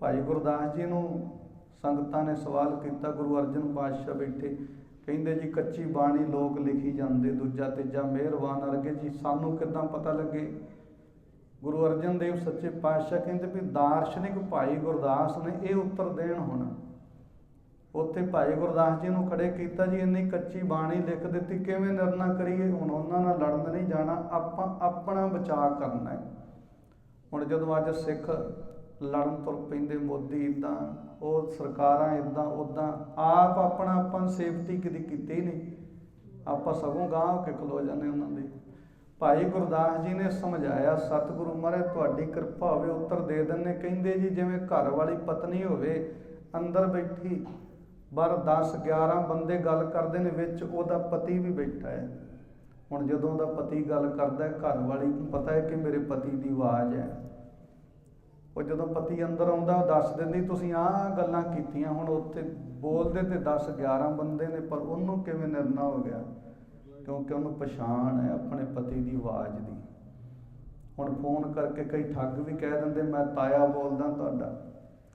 ਭਾਈ ਗੁਰਦਾਸ ਜੀ ਨੂੰ ਸੰਗਤਾਂ ਨੇ ਸਵਾਲ ਕੀਤਾ, ਗੁਰੂ ਅਰਜਨ ਪਾਤਸ਼ਾਹ ਬੈਠੇ। ਕਹਿੰਦੇ ਜੀ, ਕੱਚੀ ਬਾਣੀ ਲੋਕ ਲਿਖੀ ਜਾਂਦੇ, ਦੂਜਾ, ਤੀਜਾ, ਮਿਹਰਬਾਨ ਅਰਗੇ ਜੀ, ਸਾਨੂੰ ਕਿਦਾਂ ਪਤਾ ਲੱਗੇ? ਗੁਰੂ ਅਰਜਨ ਦੇਵ ਸੱਚੇ ਪਾਤਸ਼ਾਹ ਕਹਿੰਦੇ ਵੀ ਦਾਰਸ਼ਨਿਕ ਭਾਈ ਗੁਰਦਾਸ ਨੇ ਇਹ ਉੱਤਰ ਦੇਣ ਹੁਣ। ਉੱਥੇ ਭਾਈ ਗੁਰਦਾਸ ਜੀ ਨੂੰ ਖੜੇ ਕੀਤਾ ਜੀ, ਇੰਨੀ ਕੱਚੀ ਬਾਣੀ ਲਿਖ ਦਿੱਤੀ, ਕਿਵੇਂ ਨਿਰਣਾ ਕਰੀਏ? ਹੁਣ ਉਹਨਾਂ ਨਾਲ ਲੜਨ ਨਹੀਂ ਜਾਣਾ, ਆਪਾਂ ਆਪਣਾ ਬਚਾਅ ਕਰਨਾ ਹੈ। ਹੁਣ ਜਦੋਂ ਅੱਜ ਸਿੱਖ ਲੜਨ ਤੁਰ ਪੈਂਦੇ ਮੋਦੀ ਇਦਾਂ ਉਹ ਸਰਕਾਰਾਂ ਇਦਾਂ ਉਦਾਂ ਆਪ ਆਪਣਾ ਆਪਾਂ ਸੇਫਟੀ ਕਦੀ ਕੀਤੀ ਨਹੀਂ। ਆਪਾਂ ਸਗੋਂ ਗਾਂਹ ਹੋ ਕੇ ਖਲੋ ਜਾਂਦੇ ਉਹਨਾਂ ਦੇ। ਭਾਈ ਗੁਰਦਾਸ ਜੀ ਨੇ ਸਮਝਾਇਆ, ਸਤਿਗੁਰੂ ਮਹਾਰਾਜ, ਤੁਹਾਡੀ ਕਿਰਪਾ ਹੋਵੇ, ਉੱਤਰ ਦੇ ਦਿੰਨੇ ਕਹਿੰਦੇ ਜੀ, ਜਿਵੇਂ ਘਰ ਵਾਲੀ ਪਤਨੀ ਹੋਵੇ, ਅੰਦਰ ਬੈਠੀ ਬਾਹਰ 10 11 ਬੰਦੇ ਗੱਲ ਕਰਦੇ ਨੇ, ਵਿੱਚ ਉਹਦਾ ਪਤੀ ਵੀ ਬੈਠਾ ਹੈ। ਹੁਣ ਜਦੋਂ ਉਹਦਾ ਪਤੀ ਗੱਲ ਕਰਦਾ ਘਰ ਵਾਲੀ ਨੂੰ ਪਤਾ ਹੈ ਕਿ ਮੇਰੇ ਪਤੀ ਦੀ ਆਵਾਜ਼ ਹੈ। ਉਹ ਜਦੋਂ ਪਤੀ ਅੰਦਰ ਆਉਂਦਾ, ਉਹ ਦੱਸ ਦਿੰਦੀ, ਤੁਸੀਂ ਆਹ ਗੱਲਾਂ ਕੀਤੀਆਂ, ਹੁਣ ਉੱਥੇ ਬੋਲਦੇ ਤੇ 10 11 ਬੰਦੇ ਨੇ, ਪਰ ਉਹਨੂੰ ਕਿਵੇਂ ਨਿਰਣਾ ਹੋ ਗਿਆ? ਕਿਉਂਕਿ ਉਹਨੂੰ ਪਛਾਣ ਹੈ ਆਪਣੇ ਪਤੀ ਦੀ ਆਵਾਜ਼ ਦੀ। ਹੁਣ ਫੋਨ ਕਰਕੇ ਕਈ ਠੱਗ ਵੀ ਕਹਿ ਦਿੰਦੇ, ਮੈਂ ਤਾਇਆ ਬੋਲਦਾ ਤੁਹਾਡਾ।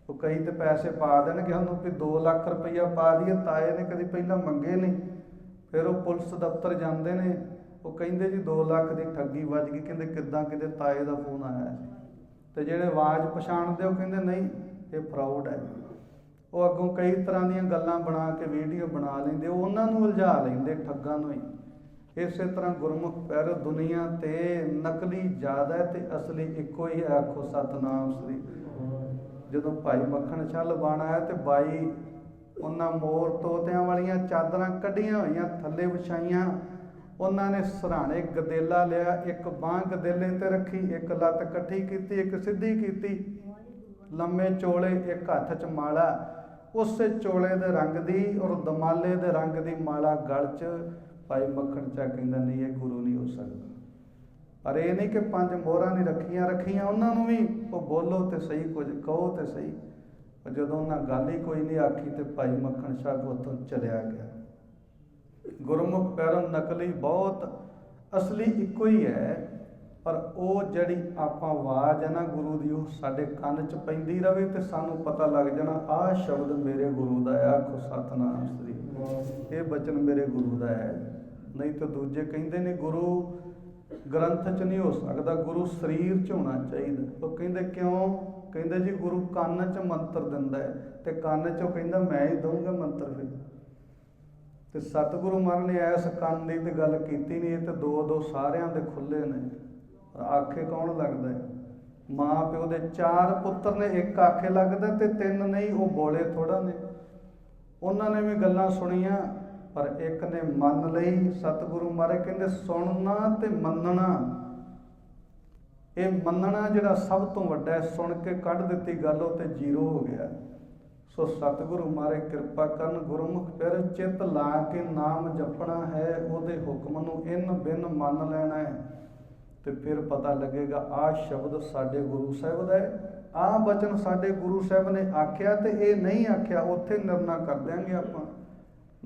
ਉਹ ਕਈ ਤੇ ਪੈਸੇ ਪਾ ਦੇਣਗੇ ਉਹਨੂੰ ਵੀ 2 ਲੱਖ ਰੁਪਈਆ ਪਾ ਦਈਏ। ਤਾਏ ਨੇ ਕਦੀ ਪਹਿਲਾਂ ਮੰਗੇ ਨਹੀਂ। ਫਿਰ ਉਹ ਪੁਲਿਸ ਦਫ਼ਤਰ ਜਾਂਦੇ ਨੇ। ਉਹ ਕਹਿੰਦੇ ਜੀ 2 ਲੱਖ ਦੀ ਠੱਗੀ ਵੱਜ ਗਈ। ਕਹਿੰਦੇ, ਕਿੱਦਾਂ ਕਿਤੇ ਤਾਏ ਦਾ ਫੋਨ ਆਇਆ ਸੀ? ਤੇ ਜਿਹੜੇ ਆਵਾਜ਼ ਪਛਾਣਦੇ ਉਹ ਕਹਿੰਦੇ ਨਹੀਂ, ਇਹ ਫਰਾਡ ਹੈ। ਉਹ ਅੱਗੋਂ ਕਈ ਤਰ੍ਹਾਂ ਦੀਆਂ ਗੱਲਾਂ ਬਣਾ ਕੇ ਵੀਡੀਓ ਬਣਾ ਲੈਂਦੇ ਉਹਨਾਂ ਨੂੰ ਉਲਝਾ ਲੈਂਦੇ, ਠੱਗਾਂ ਨੂੰ ਹੀ। ਇਸੇ ਤਰ੍ਹਾਂ ਗੁਰਮੁਖ ਪੈਰ ਦੁਨੀਆ ਤੇ ਨਕਲੀ ਜ਼ਿਆਦਾ ਤੇ ਅਸਲੀ ਇੱਕੋ ਹੀ ਹੈ, ਆਖੋ ਸਤਨਾਮ ਸ੍ਰੀ। ਜਦੋਂ ਭਾਈ ਮੱਖਣ ਛੱਲ ਬਣ ਆਇਆ ਤੇ ਬਾਈ ਉਹਨਾਂ ਮੋਰ ਤੋਤਿਆਂ ਵਾਲੀਆਂ ਚਾਦਰਾਂ ਕੱਢੀਆਂ ਹੋਈਆਂ, ਥੱਲੇ ਵਿਛਾਈਆਂ ਉਹਨਾਂ ਨੇ ਸਰਾਣੇ ਗਦੇਲਾ ਲਿਆ, ਇੱਕ ਬਾਹ ਗਦੇਲੇ ਤੇ ਰੱਖੀ, ਇੱਕ ਲੱਤ ਇਕੱਠੀ ਕੀਤੀ, ਇੱਕ ਸਿੱਧੀ ਕੀਤੀ। ਲੰਮੇ ਚੋਲੇ, ਇੱਕ ਹੱਥ 'ਚ ਮਾਲਾ। ਉਸੇ ਚੋਲੇ ਦੇ ਰੰਗ ਦੀ ਔਰ ਦਮਾਲੇ ਦੇ ਰੰਗ ਦੀ ਮਾਲਾ ਗਲ 'ਚ ਭਾਈ ਮੱਖਣ ਚਾ ਕਹਿੰਦਾ, ਨਹੀਂ, ਇਹ ਗੁਰੂ ਨਹੀਂ ਹੋ ਸਕਦਾ। ਪਰ ਇਹ ਨਹੀਂ ਕਿ ਪੰਜ ਮੋਹਰਾਂ ਨੇ ਰੱਖੀਆਂ ਰੱਖੀਆਂ ਉਹਨਾਂ ਨੂੰ ਵੀ। ਉਹ ਬੋਲੋ ਤੇ ਸਹੀ, ਕੁਝ ਕਹੋ ਤੇ ਸਹੀ। ਪਰ ਜਦੋਂ ਉਹਨਾਂ ਗੱਲ ਹੀ ਕੋਈ ਨਹੀਂ ਆਖੀ ਤੇ ਭਾਈ ਮੱਖਣ ਸ਼ਾਹ ਉੱਥੋਂ ਚਲਿਆ ਗਿਆ। ਗੁਰਮੁਖ ਪੈਰੋਂ ਨਕਲੀ ਬਹੁਤ ਅਸਲੀ ਇੱਕੋ ਹੀ ਹੈ, ਪਰ ਉਹ ਜਿਹੜੀ ਆਪਾਂ ਆਵਾਜ਼ ਹੈ ਨਾ ਗੁਰੂ ਦੀ, ਉਹ ਸਾਡੇ ਕੰਨ 'ਚ ਪੈਂਦੀ ਰਵੇ ਤੇ ਸਾਨੂੰ ਪਤਾ ਲੱਗ ਜਾਣਾ, ਆਹ ਸ਼ਬਦ ਮੇਰੇ ਗੁਰੂ ਦਾ ਹੈ, ਆਖੋ ਸਤਨਾਮ ਸ੍ਰੀ। ਇਹ ਬਚਨ ਮੇਰੇ ਗੁਰੂ ਦਾ ਹੈ। ਨਹੀਂ ਤਾਂ ਦੂਜੇ ਕਹਿੰਦੇ ਨੇ, ਗੁਰੂ ਗ੍ਰੰਥ 'ਚ ਨਹੀਂ ਹੋ ਸਕਦਾ, ਗੁਰੂ ਸਰੀਰ 'ਚ ਹੋਣਾ ਚਾਹੀਦਾ। ਉਹ ਕਹਿੰਦੇ, ਕਿਉਂ? ਕਹਿੰਦੇ ਜੀ ਗੁਰੂ ਕੰਨ 'ਚ ਮੰਤਰ ਦਿੰਦਾ ਹੈ ਤੇ ਕੰਨ 'ਚੋਂ ਕਹਿੰਦਾ, ਮੈਂ ਹੀ ਦਊਂਗਾ ਮੰਤਰ ਫਿਰ। ਤੇ ਸਤਿਗੁਰੂ ਮਹਾਰਾਜ ਨੇ ਐਸ ਕੰਨ ਦੀ ਤੇ ਗੱਲ ਕੀਤੀ ਨਹੀਂ, ਇਹ ਤੇ ਦੋ ਦੋ ਸਾਰਿਆਂ ਦੇ ਖੁੱਲੇ ਨੇ। ਆਖੇ ਕੌਣ ਲੱਗਦਾ ਹੈ? ਮਾਂ ਪਿਓ ਦੇ ਚਾਰ ਪੁੱਤਰ ਨੇ, ਇੱਕ ਆਖੇ ਲੱਗਦਾ ਤੇ ਤਿੰਨ ਨਹੀਂ, ਉਹ ਬੋਲੇ ਥੋੜਾ ਨੇ। ਉਹਨਾਂ ਨੇ ਵੀ ਗੱਲਾਂ ਸੁਣੀਆਂ, ਪਰ ਇੱਕ ਨੇ ਮੰਨ ਲਈ, ਸਤਿਗੁਰੂ ਮਹਾਰਾਜ ਕਹਿੰਦੇ, ਸੁਣਨਾ ਤੇ ਮੰਨਣਾ। ਇਹ ਮੰਨਣਾ ਜਿਹੜਾ ਸਭ ਤੋਂ ਵੱਡਾ ਹੈ, ਸੁਣ ਕੇ ਕੱਢ ਦਿੱਤੀ ਗੱਲ, ਉਹ ਤੇ ਜ਼ੀਰੋ ਹੋ ਗਿਆ। ਸੋ ਸਤਿਗੁਰੂ ਮਾਰੇ ਕਿਰਪਾ ਕਰਨ, ਗੁਰਮੁਖ ਫਿਰ ਚਿੱਤ ਲਾ ਕੇ ਨਾਮ ਜਪਣਾ ਹੈ, ਉਹਦੇ ਹੁਕਮ ਨੂੰ ਇਨ ਬਿਨ ਮੰਨ ਲੈਣਾ ਹੈ। ਤੇ ਫਿਰ ਪਤਾ ਲੱਗੇਗਾ ਆਹ ਸ਼ਬਦ ਸਾਡੇ ਗੁਰੂ ਸਾਹਿਬ ਦਾ ਹੈ। ਆਹ ਬਚਨ ਸਾਡੇ ਗੁਰੂ ਸਾਹਿਬ ਨੇ ਆਖਿਆ ਤੇ ਇਹ ਨਹੀਂ ਆਖਿਆ, ਉੱਥੇ ਨਿਰਣਾ ਕਰ ਦਿਆਂਗੇ ਆਪਾਂ।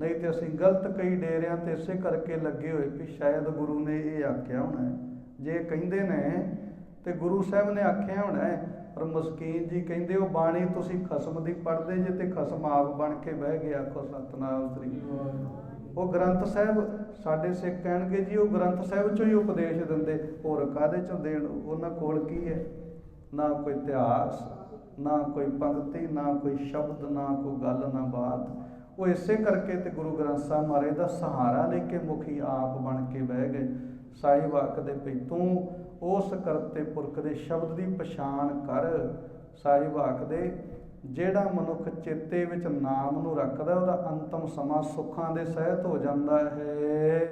ਨਹੀਂ ਤੇ ਅਸੀਂ ਗਲਤ ਕਈ ਡੇਰਿਆਂ ਤੇ ਇਸੇ ਕਰਕੇ ਲੱਗੇ ਹੋਏ ਵੀ ਸ਼ਾਇਦ ਗੁਰੂ ਨੇ ਇਹ ਆਖਿਆ ਹੋਣਾ ਹੈ। ਜੇ ਕਹਿੰਦੇ ਨੇ ਤੇ ਗੁਰੂ ਸਾਹਿਬ ਨੇ ਆਖਿਆ ਹੋਣਾ ਹੈ ਪਰ ਮਸਕੀਨ ਜੀ ਕਹਿੰਦੇ ਉਹ ਬਾਣੀ ਤੁਸੀਂ ਖਸਮ ਦੀ ਪੜ੍ਹਦੇ ਜੇ ਤੇ ਖਸਮ ਆਪ ਬਣ ਕੇ ਬਹਿ ਗਿਆ, ਆਖੋ ਸਤਨਾਮ ਸ੍ਰੀ ਉਹ ਗ੍ਰੰਥ ਸਾਹਿਬ ਸਾਡੇ ਸਿੱਖ ਕਹਿਣਗੇ ਜੀ, ਉਹ ਗ੍ਰੰਥ ਸਾਹਿਬ ਚੋਂ ਹੀ ਉਪਦੇਸ਼ ਦਿੰਦੇ। ਹੋਰ ਕਾਦੇ ਚੋਂ ਦੇਣ? ਉਹਨਾਂ ਕੋਲ ਕੀ ਹੈ? ਨਾ ਕੋਈ ਇਤਿਹਾਸ, ਨਾ ਕੋਈ ਪੰਕਤੀ, ਨਾ ਕੋਈ ਸ਼ਬਦ, ਨਾ ਕੋਈ ਗੱਲ, ਨਾ ਬਾਤ। ਉਹ ਇਸੇ ਕਰਕੇ ਤੇ ਗੁਰੂ ਗ੍ਰੰਥ ਸਾਹਿਬ ਮਹਾਰਾਜ ਦਾ ਸਹਾਰਾ ਲੈ ਕੇ ਮੁਖੀ ਆਪ ਬਣ ਕੇ ਬਹਿ ਗਏ। ਸਾਹਿਬ ਆਖਦੇ ਭਈ ਤੂੰ ਉਸ ਕਰਤੇ ਪੁਰਖ ਦੇ ਸ਼ਬਦ ਦੀ ਪਛਾਣ ਕਰ ਸਾਹਿਬ ਆਖਦੇ, ਜਿਹੜਾ ਮਨੁੱਖ ਚੇਤੇ ਵਿੱਚ ਨਾਮ ਨੂੰ ਰੱਖਦਾ ਉਹਦਾ ਅੰਤਮ ਸਮਾਂ ਸੁੱਖਾਂ ਦੇ ਸਹਿਤ ਹੋ ਜਾਂਦਾ ਹੈ।